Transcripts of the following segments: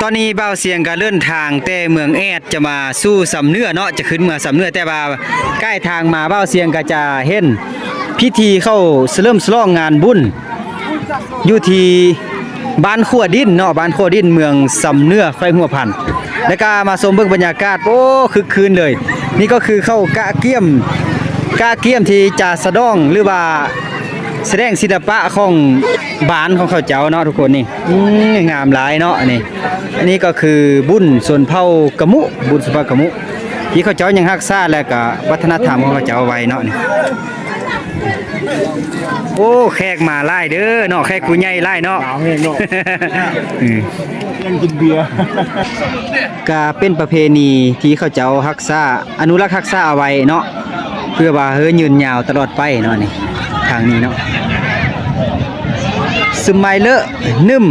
ตอนนี้เบาเสียงก็เลื่อนทางแต่เมืองแอดจะมาสู้สำเนื้อเนาะจะขึ้นเมืองสำเนื้อแต่ว่าใกล้ทางมาเบาเสียงก็จะเห็นพิธีเข้าเริ่มสลองงานบุญอยู่ที่บ้านขั้วดินเนาะบ้านขั้วดินเมืองสำเนื้อไฟหัวพันแล้วก็มาชมเบิ่งบรรยากาศโอ้คึกคืนเลย นี่ก็คือเข้ากะเกี้ยมกะเกี้ยมที่จะสะดองหรือว่า แสดงศิลปะของบ้านของเขาเจ้าเนาะทุกคนนี่อืมงามหลายเนาะนี่อันนี้ก็คือบุญส่วนเผ่ากะมุ บุญส่วนเผ่ากะมุ ที่เขาเจ้ายังรักษาและก็วัฒนธรรมของเขาเจ้าไว้เนาะนี่โอ้แขกมาหลายเด้อเนาะแขกผู้ใหญ่หลายเนาะหนาวแห้งเนาะอืมยังกินเบียร์ก็เป็นประเพณีที่เขาเจ้ารักษาอนุรักษ์รักษาเอาไว้เนาะเพื่อว่าเฮ้ยยืนยาวตลอดไปเนาะนี่ ทางนี้เนาะสมัยเลอะนึ่ม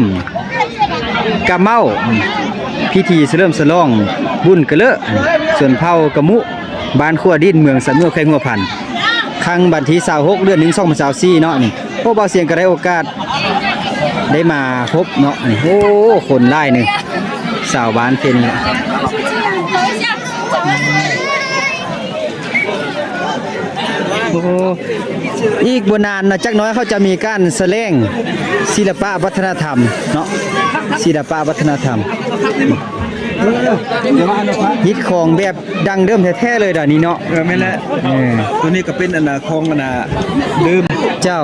กะเมาพิธีเริ่มสลองบุญกะเลอะส่วนเผากะมุบ้านขั้วดินเมืองสันเมืองไข่งัวพันครั้งบันที่26เดือน1 2024เนาะนี่พวกเบาเสียงก็ได้โอกาสได้มาพบเนาะนี่โอ้คนไล่หนึ่งสาวบ้านเป็นเนี่ย โอ้อีกบนานเนาะจักหน้อยเขาจะมีการแสดงศิลปะวัฒนธรรมเนาะศิลปะวัฒนธรรมฮิตของแบบดังเดิมแท้ๆเลยเดี๋ยวนี้เนาะเออไม่นแหละเออตัวนี้ก็เป็นอันน่ะของอันน่ะดื่ม เจ้า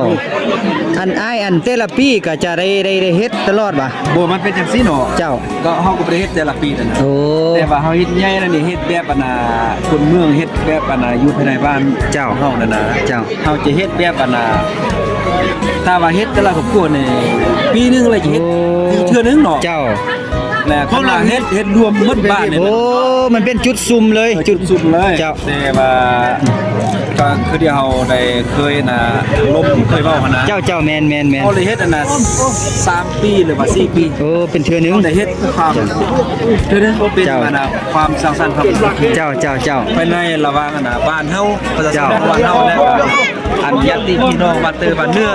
อันอ้ายอันเตละปีก็จะได้ได้ได้เฮ็ดตลอดว่ะ บ่มันเป็นจังซี่เนาะเจ้าก็เฮาก็บ่ได้เฮ็ดแต่ละปีนั่นน่ะโอ้ แต่ว่าเฮาเฮ็ดใหญ่นั่นนี่เฮ็ดแบบอันน่ะคนเมืองเฮ็ดแบบอันน่ะอยู่ภายในบ้านเจ้าเฮานั่นน่ะเจ้า เฮาจะเฮ็ดแบบอันน่ะถ้าว่าเฮ็ดแต่ละครอบครัวนี่ปีหนึงเลยจะเฮ็ดอยู่เทื่อนึงเนาะ เจ้า แล้วคำว่าเฮ็ดเฮ็ดรวมหมดบ้านนี่โอ้ มันเป็นจุดซุ่มเลย จุดสุดเลยเจ้า แต่ว่าก็คือที่เฮาได้เคยน่ะล้มเคยเว้ากันนะเจ้าเจ้าแมนแมนแมนเขาเลยเฮ็ดอันน่ะ3ปีหรือว่า4ปีโอ้ เป็นเทือหนึงเขาได้เฮ็ดความเทื่อนึงบ่เป็นอันน่ะความสร้างสรรค์ความสามัคคีเจ้าเจ้าเจ้าภายในระหว่างอันน่ะบ้านเฮาประชาชเจ้านบ้านเฮาและ อันญาติพี่น้องบ้านเตอบ้านเนื้อ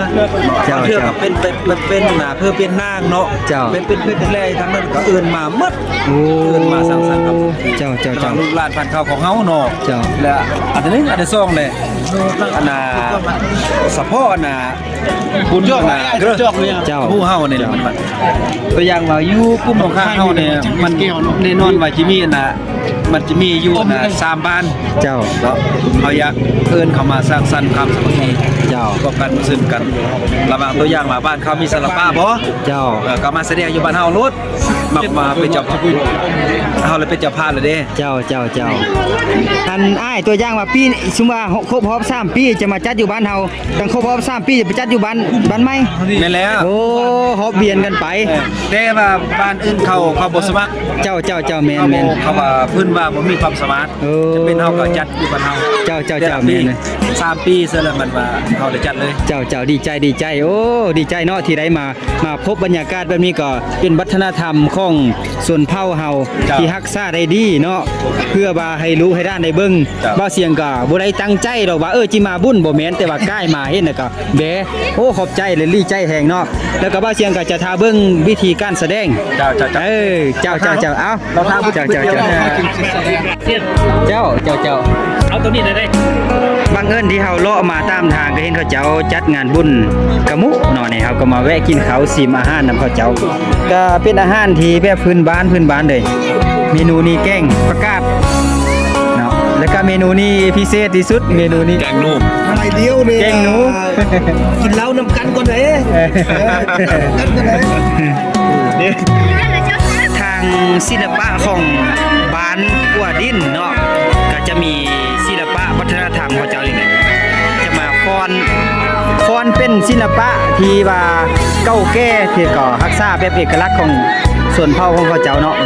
เจ้าบางเทื่อเจ้าก็เป็นเป็นเป็นเป็นน่ะเพื่อเป็นนางเนาะเจ้าเป็นเป็นเป็นแร่ทั้งนั้นก็เอิ้นมาหมดโอ้เอิ้นมาสร้างสรรค์ครับเจ้าเจ้าเจ้าลูกหลานพันธุ์ข้าวของเฮาเนาะเจ้าและอันที่หนึงอันที่สองเลยอันน่ะสะโพกอันน่ะบุญอันน่ะเกลือเจ้าผู้เฮาเนี่ยมันมันตัวอย่างว่าอยู่กลุ่มของข้างเฮาเนี่ยมันแน่นอนว่าจิมีอันน่ะ มันจะมีอยู่อันน่ะสามบ้านเจ้าเนาะเขาอยากเอิ้นเข้ามาสร้างสรรค์ความสามัคคีเจ้าก็กันมาซึ่งกันระหว่างตัวอย่างว่าบ้านเขามีศิลปะบ่เจ้าเออก็มาแสดงอยู่บ้านเฮาโลด มามาเป็นเจ้าเฮาเลยเป็นเจ้าภาพเลยเด้ เจ้าเจ้าเจ้าอันอ้ายตัวอย่างว่าปีสมมุติว่าครบรอบ3ปีจะมาจัดอยู่บ้านเฮาตั้งครบรอบ3ปีจะไปจัดอยู่บ้านบ้านใหม่แม่นแล้ว โอ้ฮอบเบียนกันไปเออแต่ว่าบ้านอื่นเขาเขาบ่สมัครเจ้าเจ้าเจ้าแมนเขาแมบ่น เขาว่าเพิ่นว่าบ่มีความสามารถเออ จะเป็นเฮาก็จัดอยู่บ้านเฮาเจ้าเจ้าเจ้าแต่ละปีแม่นเลยสามปีซะแล้วมันว่าเฮาได้จัดเลย เจ้าเจ้าดีใจดีใจ โอ้ ดีใจเนาะที่ได้มา มาพบบรรยากาศแบบนี้ก็เป็นวัฒนธรรมของส่วนเผ่าเฮาเจ้าที่รักษาได้ดีเนาะเพื่อว่าให้รู้ให้ด้านได้เบิ่งเจ้าบ่เสียงก็บ่ได้ตั้งใจดอกว่าเออจิมาบุญบ่แม่นแต่ว่าใกล้มาเห็นน่ะก็แบโอ้ขอบใจเลยลีใจแหงเนาะแล้วก็บ่เสียงก็จะทาเบิ่งวิธีการแสดง เจ้าเจ้าเจ้า เออเจ้าเจ้าเจ้าเอ้าเราทาเจ้าเจ้าเจ้าเจ้าเจ้าเจ้าเอาตัวนี้ได้ได้ บังเอิญที่เฮาเลาะมาตามทางก็เห็นเขาเจ้าจัดงานบุญกะมุเนาะนี่เฮาก็มาแวะกินข้าวซิมอาหารนำเขาเจ้า ก็เป็นอาหารที่แบบพื้นบ้านพื้นบ้านเลยเมนูนี้แกงประกาศเนาะแล้วก็เมนูนี้พิเศษที่สุดเมนูนี้แกงนุ่มอะไรเดียวนี่แกงหนูกินเหล้านำกันก่อนเลยกันก่อนเลยทางศิลปะของบ้านกัวดินเนาะ เป็นศิลปะที่ว่าเก้าแก่ที่ก่อฮักษาแบบเอกลักษณ์ของส่วนเผ่าของเขาเจ้าเนาะ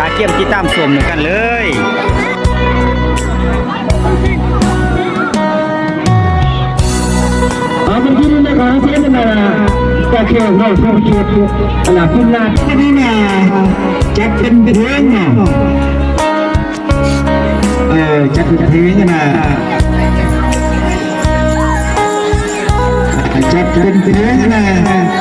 อาเกียมติดตามสวมเหมือนกันเลยเอาเป็นที่นี่นะครับเพื่อนมก็เคียวเราผู้เคียวตลาดคุณลาดนี่นะแจ็คเป็นเพื่นเนาะเออแจ็คเป็นเพื่อนะ Thank you.